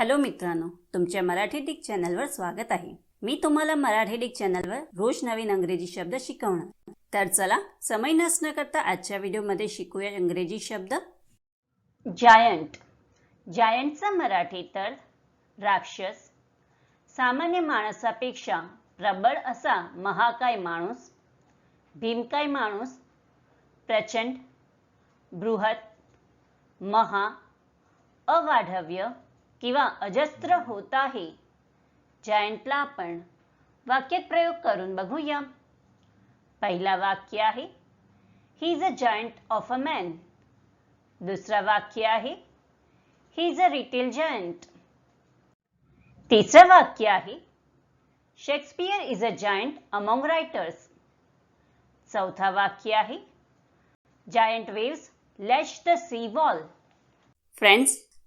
Hello मित्रांनो तुमच्या Marathi Dick चॅनलवर स्वागत आहे. मी तुम्हाला मराठी डिक चॅनलवर रोज नवीन अंग्रेजी शब्द शिकवणार. तर चला समय नसणं करता आजच्या व्हिडिओमध्ये शिकूया इंग्रजी शब्द. जायंट जायंटचा मराठी तर राक्षस. सामान्य माणसापेक्षा प्रबळ असा महाकाय माणूस. भीमकाय माणूस. प्रचंड बृहत महा अवाढव्य किंवा अजस्त्र होत आहे. जायंटला आपण वाक्यात प्रयोग करून बघूया. पहिला वाक्य आहे he is a giant of a man दुसरा वाक्य आहे he is a retail giant तिसरं वाक्य आहे Shakespeare is a giant among writers चौथा वाक्य आहे giant waves lash the sea wall friends